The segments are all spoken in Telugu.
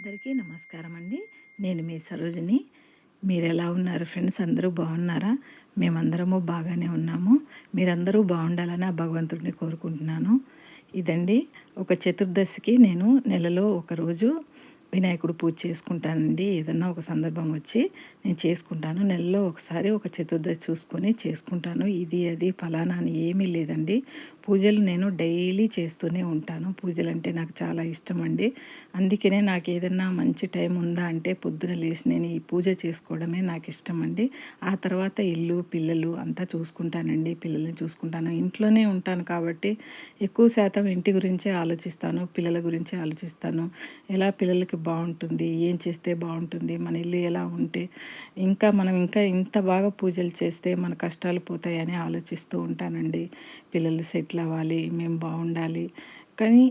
అందరికీ నమస్కారం అండి నేను మీ సరోజిని. మీరు ఎలా ఉన్నారు ఫ్రెండ్స్? అందరూ బాగున్నారా? మేమందరము బాగానే ఉన్నాము. మీరందరూ బాగుండాలని ఆ భగవంతుడిని కోరుకుంటున్నాను. ఇదండి ఒక చతుర్దశికి నేను నెలలో ఒకరోజు వినాయకుడు పూజ చేసుకుంటానండి. ఏదన్నా ఒక సందర్భం వచ్చి నేను చేసుకుంటాను. నెలలో ఒకసారి ఒక చతుర్దశి చూసుకొని చేసుకుంటాను. ఇది అది ఫలానా అని ఏమీ లేదండి. పూజలు నేను డైలీ చేస్తూనే ఉంటాను. పూజలు అంటే నాకు చాలా ఇష్టం అండి అందుకనే నాకు ఏదన్నా మంచి టైం ఉందా అంటే పొద్దున లేచి నేను ఈ పూజ చేసుకోవడమే నాకు ఇష్టం అండి ఆ తర్వాత ఇల్లు పిల్లలు అంతా చూసుకుంటానండి. పిల్లల్ని చూసుకుంటాను. ఇంట్లోనే ఉంటాను కాబట్టి ఎక్కువ శాతం ఇంటి గురించే ఆలోచిస్తాను. పిల్లల గురించి ఆలోచిస్తాను. ఎలా పిల్లలకి బాగుంటుంది? ఏం చేస్తే బాగుంటుంది? మన ఇల్లు ఎలా ఉంటే? ఇంకా మనం ఇంకా ఇంత బాగా పూజలు చేస్తే మన కష్టాలు పోతాయని ఆలోచిస్తూ ఉంటానండి. పిల్లలు సెటిల్ అవ్వాలి మేము బాగుండాలి. కానీ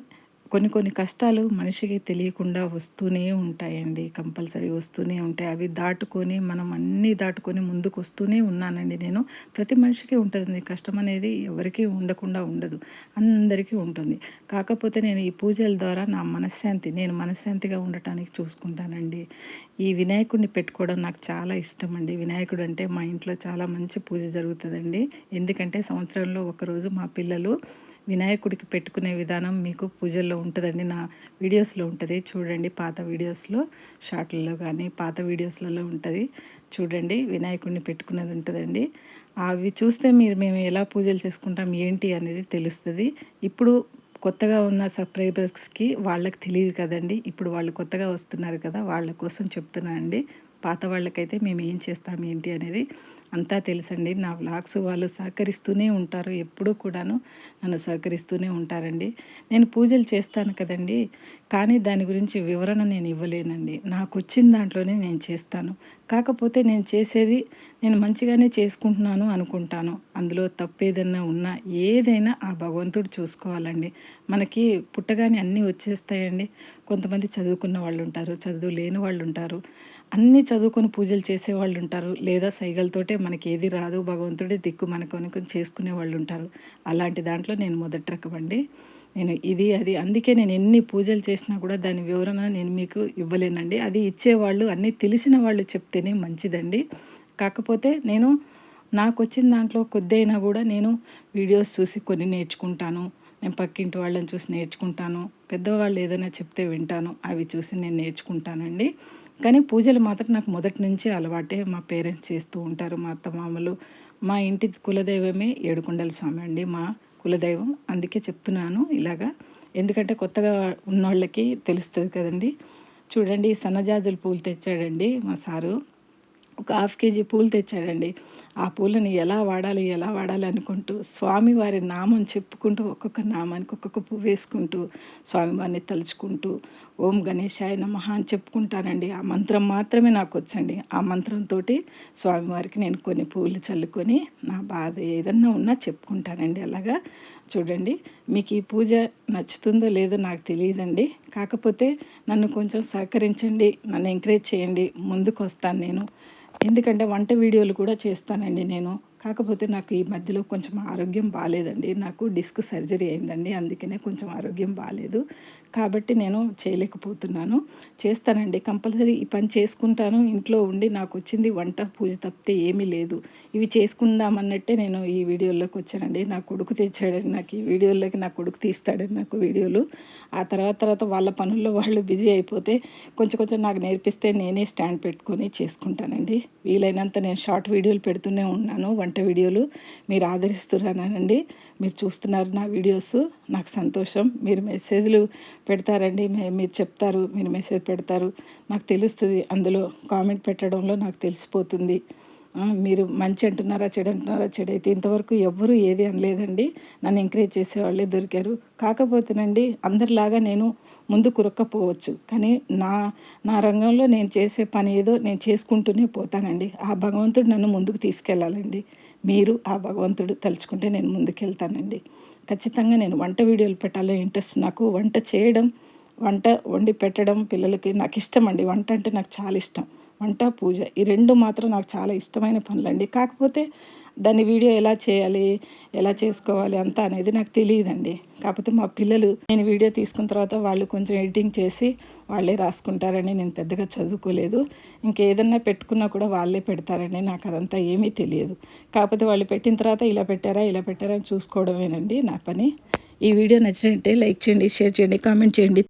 కొన్ని కొన్ని కష్టాలు మనిషికి తెలియకుండా వస్తూనే ఉంటాయండి. కంపల్సరీ వస్తూనే ఉంటాయి. అవి దాటుకొని మనం అన్నీ దాటుకొని ముందుకు వస్తూనే ఉన్నానండి నేను. ప్రతి మనిషికి ఉంటుంది కష్టం అనేది ఎవరికీ ఉండకుండా ఉండదు. అందరికీ ఉంటుంది. కాకపోతే నేను ఈ పూజల ద్వారా నా మనశ్శాంతి నేను మనశ్శాంతిగా ఉండటానికి చూసుకుంటానండి. ఈ వినాయకుడిని పెట్టుకోవడం నాకు చాలా ఇష్టం అండి వినాయకుడు అంటే మా ఇంట్లో చాలా మంచి పూజ జరుగుతుందండి. ఎందుకంటే సంవత్సరంలో ఒకరోజు మా పిల్లలు వినాయకుడికి పెట్టుకునే విధానం మీకు పూజల్లో ఉంటుందండి. నా వీడియోస్లో ఉంటుంది. చూడండి పాత వీడియోస్లో షార్ట్లలో కానీ పాత వీడియోస్లలో ఉంటుంది. చూడండి వినాయకుడిని పెట్టుకునేది ఉంటుందండి. అవి చూస్తే మీరు మేము ఎలా పూజలు చేసుకుంటాం ఏంటి అనేది తెలుస్తుంది. ఇప్పుడు కొత్తగా ఉన్న సబ్స్క్రైబర్స్కి వాళ్ళకి తెలియదు కదండి. ఇప్పుడు వాళ్ళు కొత్తగా వస్తున్నారు కదా వాళ్ళ కోసం చెప్తున్నా అండి. పాత వాళ్ళకైతే మేము ఏం చేస్తాం ఏంటి అనేది అంతా తెలుసండి. నా వ్లాగ్స్ వాళ్ళు సహకరిస్తూనే ఉంటారు ఎప్పుడూ కూడాను నన్ను సహకరిస్తూనే ఉంటారండి. నేను పూజలు చేస్తాను కదండి కానీ దాని గురించి వివరణ నేను ఇవ్వలేనండి. నాకు వచ్చిన దాంట్లోనే నేను చేస్తాను. కాకపోతే నేను చేసేది నేను మంచిగానే చేసుకుంటున్నాను అనుకుంటాను. అందులో తప్పు ఉన్నా ఏదైనా ఆ భగవంతుడు చూసుకోవాలండి. మనకి పుట్టగానే అన్నీ వచ్చేస్తాయండి. కొంతమంది చదువుకున్న వాళ్ళు ఉంటారు చదువు లేని వాళ్ళు ఉంటారు అన్నీ చదువుకొని పూజలు చేసే వాళ్ళు ఉంటారు లేదా సైగలతోటే మనకి ఏది రాదు భగవంతుడే దిక్కు మనకు అనుకుని చేసుకునే వాళ్ళు ఉంటారు అలాంటి దాంట్లో నేను మొదటి రకం అండి. నేను ఇది అది. అందుకే నేను ఎన్ని పూజలు చేసినా కూడా దాని వివరణ నేను మీకు ఇవ్వలేనండి. అది ఇచ్చేవాళ్ళు అన్నీ తెలిసిన వాళ్ళు చెప్తేనే మంచిదండి. కాకపోతే నేను నాకు వచ్చిన దాంట్లో కొద్దైనా కూడా నేను వీడియోస్ చూసి కొన్ని నేర్చుకుంటాను. నేను పక్కింటి వాళ్ళని చూసి నేర్చుకుంటాను. పెద్దవాళ్ళు ఏదైనా చెప్తే వింటాను. అవి చూసి నేను నేర్చుకుంటానండి. కానీ పూజలు మాత్రం నాకు మొదటి నుంచి అలవాటే మా పేరెంట్స్ చేస్తూ ఉంటారు. మా అత్తమామలు మా ఇంటి కులదైవమే ఏడుకొండల స్వామి అండి మా కులదైవం. అందుకే చెప్తున్నాను ఇలాగా. ఎందుకంటే కొత్తగా ఉన్నోళ్ళకి తెలుస్తుంది కదండి. చూడండి సన్నజాజుల పూలు తెచ్చాడండి మా సారు. ఒక హాఫ్ కేజీ పూలు తెచ్చాడండి. ఆ పూలని ఎలా వాడాలి ఎలా వాడాలి అనుకుంటూ స్వామివారి నామం చెప్పుకుంటూ ఒక్కొక్క నామానికి ఒక్కొక్క పువ్వు వేసుకుంటూ స్వామివారిని తలుచుకుంటూ ఓం గణేశాయ నమ అని చెప్పుకుంటానండి. ఆ మంత్రం మాత్రమే నాకు వచ్చండి. ఆ మంత్రంతో స్వామివారికి నేను కొన్ని పూలు చల్లుకొని నా బాధ ఏదన్నా ఉన్నా చెప్పుకుంటానండి. అలాగా చూడండి మీకు ఈ పూజ నచ్చుతుందో లేదో నాకు తెలియదండి. కాకపోతే నన్ను కొంచెం సహకరించండి నన్ను ఎంకరేజ్ చేయండి ముందుకు వస్తాను నేను. ఎందుకంటే వంట వీడియోలు కూడా చేస్తానండి నేను. కాకపోతే నాకు ఈ మధ్యలో కొంచెం ఆరోగ్యం బాగాలేదండి నాకు డిస్క్ సర్జరీ అయిందండి. అందుకనే కొంచెం ఆరోగ్యం బాగాలేదు కాబట్టి నేను చేయలేకపోతున్నాను. చేస్తానండి. కంపల్సరీ ఈ పని చేసుకుంటాను. ఇంట్లో ఉండి నాకు వచ్చింది వంట పూజ తప్పితే ఏమీ లేదు. ఇవి చేసుకుందామన్నట్టే నేను ఈ వీడియోలోకి వచ్చానండి. నా కొడుకు తెచ్చాడని నాకు ఈ వీడియోలోకి నా కొడుకు తీస్తాడని నాకు వీడియోలు. ఆ తర్వాత తర్వాత వాళ్ళ పనుల్లో వాళ్ళు బిజీ అయిపోతే కొంచెం కొంచెం నాకు నేర్పిస్తే నేనే స్టాండ్ పెట్టుకొని చేసుకుంటానండి. వీలైనంత నేను షార్ట్ వీడియోలు పెడుతూనే ఉన్నాను. వంట వీడియోలు మీరు ఆదరిస్తున్నానండి. మీరు చూస్తున్నారు నా వీడియోస్. నాకు సంతోషం. మీరు మెసేజ్లు పెడతారండి. మీరు చెప్తారు. మీరు మెసేజ్ పెడతారు. నాకు తెలుస్తుంది. అందులో కామెంట్ పెట్టడంలో నాకు తెలిసిపోతుంది. మీరు మంచి అంటున్నారా చెడు అంటున్నారా చెడు అయితే ఇంతవరకు ఎవ్వరూ ఏది అనలేదండి. నన్ను ఎంకరేజ్ చేసేవాళ్ళే దొరికారు. కాకపోతేనండి అందరిలాగా నేను ముందు కురక్కపోవచ్చు. కానీ నా నా రంగంలో నేను చేసే పని ఏదో నేను చేసుకుంటూనే పోతానండి. ఆ భగవంతుడు నన్ను ముందుకు తీసుకెళ్ళాలండి మీరు ఆ భగవంతుడు తలుచుకుంటే నేను ముందుకెళ్తానండి. ఖచ్చితంగా నేను వంట వీడియోలు పెట్టాలని ఇంట్రెస్ట్ నాకు. వంట చేయడం వంట వండి పెట్టడం పిల్లలకి నాకు ఇష్టం అండి. వంట అంటే నాకు చాలా ఇష్టం. వంట పూజ ఈ రెండు మాత్రం నాకు చాలా ఇష్టమైన పనులండి. కాకపోతే దాన్ని వీడియో ఎలా చేయాలి ఎలా చేసుకోవాలి అంతా అనేది నాకు తెలియదండి. కాకపోతే మా పిల్లలు నేను వీడియో తీసుకున్న తర్వాత వాళ్ళు కొంచెం ఎడిటింగ్ చేసి వాళ్ళే రాసుకుంటారని నేను పెద్దగా చదువుకోలేదు. ఇంకేదన్నా పెట్టుకున్నా కూడా వాళ్ళే పెడతారండి నాకు అదంతా ఏమీ తెలియదు. కాకపోతే వాళ్ళు పెట్టిన తర్వాత ఇలా పెట్టారా ఇలా పెట్టారా అని చూసుకోవడమేనండి నా పని. ఈ వీడియో నచ్చినట్టే లైక్ చేయండి షేర్ చేయండి కామెంట్ చేయండి.